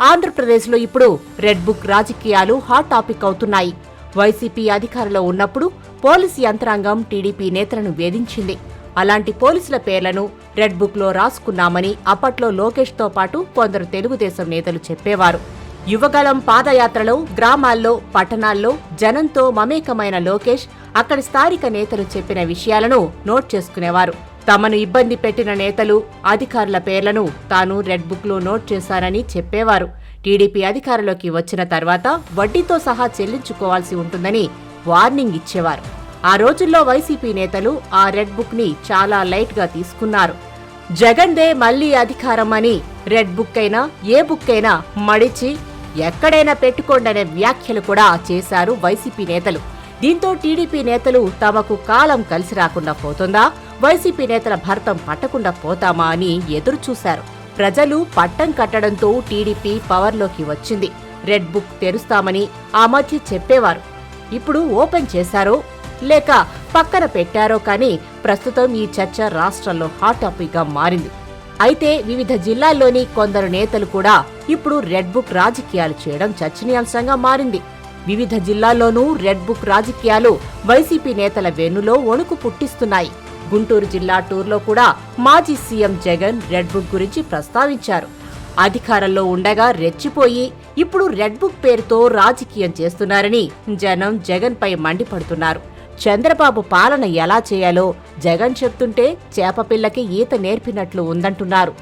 ఆంధ్రప్రదేశ్లో ఇప్పుడు red book రాజకీయాలు హాట్ టాపిక్ అవుతున్నాయి. వైసీపీ అధికారంలో ఉన్నప్పుడు పోలీసు యంత్రాంగం టీడీపీ నేతలను వేధించింది. అలాంటి పోలీసుల పేర్లను రెడ్ బుక్లో రాసుకున్నామని అప్పట్లో లోకేష్తో పాటు కొందరు తెలుగుదేశం నేతలు చెప్పేవారు. యువగలం పాదయాత్రలో గ్రామాల్లో పట్టణాల్లో జనంతో మమేకమైన లోకేష్ అక్కడి స్థానిక నేతలు చెప్పిన విషయాలను నోట్ చేసుకునేవారు. తమను ఇబ్బంది పెట్టిన నేతలు అధికారుల పేర్లను తాను రెడ్ బుక్లో నోట్ చేశానని చెప్పేవారు. టీడీపీ అధికారంలోకి వచ్చిన తర్వాత వడ్డీతో సహా చెల్లించుకోవాల్సి ఉంటుందని వార్నింగ్ ఇచ్చేవారు. ఆ రోజుల్లో వైసీపీ నేతలు ఆ రెడ్ బుక్ని చాలా లైట్గా తీసుకున్నారు. జగన్దే మళ్ళీ అధికారం అని రెడ్ బుక్ అయినా ఏ బుక్ అయినా మడిచి ఎక్కడైనా పెట్టుకోండనే వ్యాఖ్యలు కూడా చేశారు వైసీపీ నేతలు. దీంతో టీడీపీ నేతలు తమకు కాలం కలిసి రాకుండా పోతుందా? వైసీపీ నేతల భర్తం పట్టకుండా పోతామా అని ఎదురు చూశారు ప్రజలు పట్టం కట్టడంతో టీడీపీ పవర్లోకి వచ్చింది. రెడ్ బుక్ తెరుస్తామని ఆ మధ్య చెప్పేవారు. ఇప్పుడు ఓపెన్ చేశారో. లేక పక్కన పెట్టారో కానీ ప్రస్తుతం ఈ చర్చ రాష్ట్రంలో హాట్ టాపిక్గా మారింది. అయితే వివిధ జిల్లాల్లోని కొందరు నేతలు కూడా ఇప్పుడు రెడ్ బుక్ రాజకీయాలు చేయడం చర్చనీయాంశంగా మారింది. వివిధ జిల్లాల్లోనూ రెడ్ బుక్ రాజకీయాలు వైసీపీ నేతల వెన్నులో వణుకు పుట్టిస్తున్నాయి. గుంటూరు జిల్లా టూర్లో కూడా మాజీ సీఎం జగన్ రెడ్ బుక్ గురించి ప్రస్తావించారు. అధికారంలో ఉండగా రెచ్చిపోయి ఇప్పుడు రెడ్ బుక్ పేరుతో రాజకీయం చేస్తున్నారని జనం జగన్ పై మండిపడుతున్నారు. చంద్రబాబు పాలన ఎలా చేయాలో జగన్ చెప్తుంటే చేపపిల్లకి ఈత నేర్పినట్లు ఉందంటున్నారు.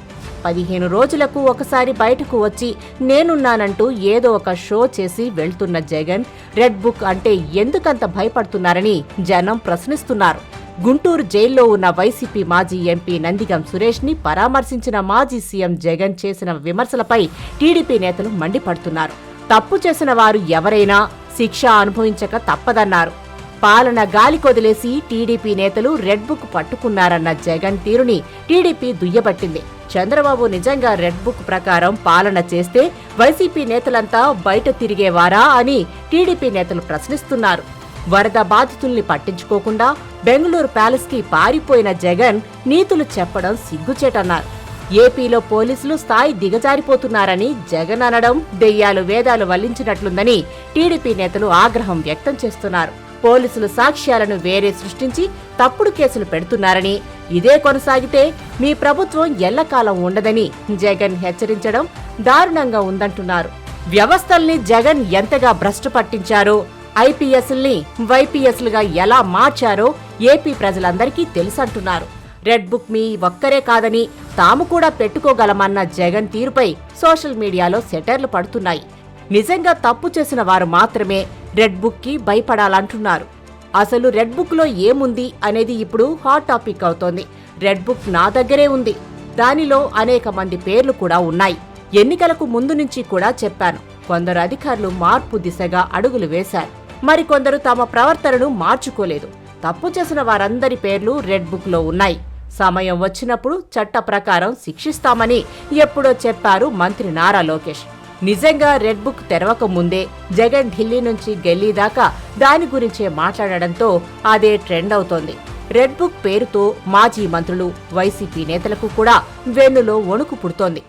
పదిహేను రోజులకు ఒకసారి బయటకు వచ్చి నేనున్నానంటూ ఏదో ఒక షో చేసి వెళ్తున్న జగన్ రెడ్ బుక్ అంటే ఎందుకంత భయపడుతున్నారని జనం ప్రశ్నిస్తున్నారు. గుంటూరు జైల్లో ఉన్న వైసీపీ మాజీ ఎంపీ నందిగం సురేష్ని పరామర్శించిన మాజీ సీఎం జగన్ చేసిన విమర్శలపై టీడీపీ నేతలు మండిపడుతున్నారు. తప్పు చేసిన వారు ఎవరైనా శిక్ష అనుభవించక తప్పదన్నారు. పాలన గాలి కొదిలేసి టీడీపీ నేతలు రెడ్ బుక్ పట్టుకున్నారన్న జగన్ తీరుని టీడీపీ దుయ్యబట్టింది. చంద్రబాబు నిజంగా రెడ్ బుక్ ప్రకారం పాలన చేస్తే వైసీపీ నేతలంతా బయట తిరిగేవారా అని టీడీపీ నేతలు ప్రశ్నిస్తున్నారు. వరద బాధితుల్ని పట్టించుకోకుండా బెంగళూరు ప్యాలెస్కి పారిపోయిన జగన్ నీతులు చెప్పడం సిగ్గుచేటన్నారు. ఏపీలో పోలీసులు స్థాయి దిగజారిపోతున్నారని జగన్ అనడం దెయ్యాలు వేదాలు వల్లించినట్లుందని టీడీపీ నేతలు ఆగ్రహం వ్యక్తం చేస్తున్నారు. పోలీసులు సాక్ష్యాలను వేరే సృష్టించి తప్పుడు కేసులు పెడుతున్నారని ఇదే కొనసాగితే మీ ప్రభుత్వం ఎల్లకాలం ఉండదని జగన్ హెచ్చరించడం దారుణంగా ఉందంటున్నారు. వ్యవస్థల్ని జగన్ ఎంతగా భ్రష్టు పట్టించారో ఐపీఎస్ల్ని వైపీఎస్లుగా ఎలా మార్చారో ఏపీ ప్రజలందరికీ తెలుసంటున్నారు. రెడ్ బుక్ మీ ఒక్కరే కాదని తాము కూడా పెట్టుకోగలమన్న జగన్ తీరుపై సోషల్ మీడియాలో సెటర్లు పడుతున్నాయి. నిజంగా తప్పు చేసిన వారు మాత్రమే రెడ్ బుక్కి భయపడాలంటున్నారు. అసలు రెడ్ బుక్లో ఏముంది అనేది ఇప్పుడు హాట్ టాపిక్ అవుతోంది. రెడ్ బుక్ నా దగ్గరే ఉంది. దానిలో అనేక మంది పేర్లు కూడా ఉన్నాయి. ఎన్నికలకు ముందు నుంచి కూడా చెప్పాను. కొందరు అధికారులు మార్పు దిశగా అడుగులు వేశారు. మరికొందరు తమ ప్రవర్తనను మార్చుకోలేదు. తప్పు చేసిన వారందరి పేర్లు రెడ్ బుక్లో ఉన్నాయి. సమయం వచ్చినప్పుడు చట్ట ప్రకారం శిక్షిస్తామని ఎప్పుడో చెప్పారు మంత్రి నారా లోకేష్. నిజంగా రెడ్ బుక్ తెరవక ముందే జగన్ ఢిల్లీ నుంచి ఢిల్లీ దాకా దాని గురించే మాట్లాడడంతో అదే ట్రెండ్ అవుతోంది. రెడ్ బుక్ పేరుతో మాజీ మంత్రులు వైసీపీ నేతలకు కూడా వెన్నులో వణుకు పుడుతోంది.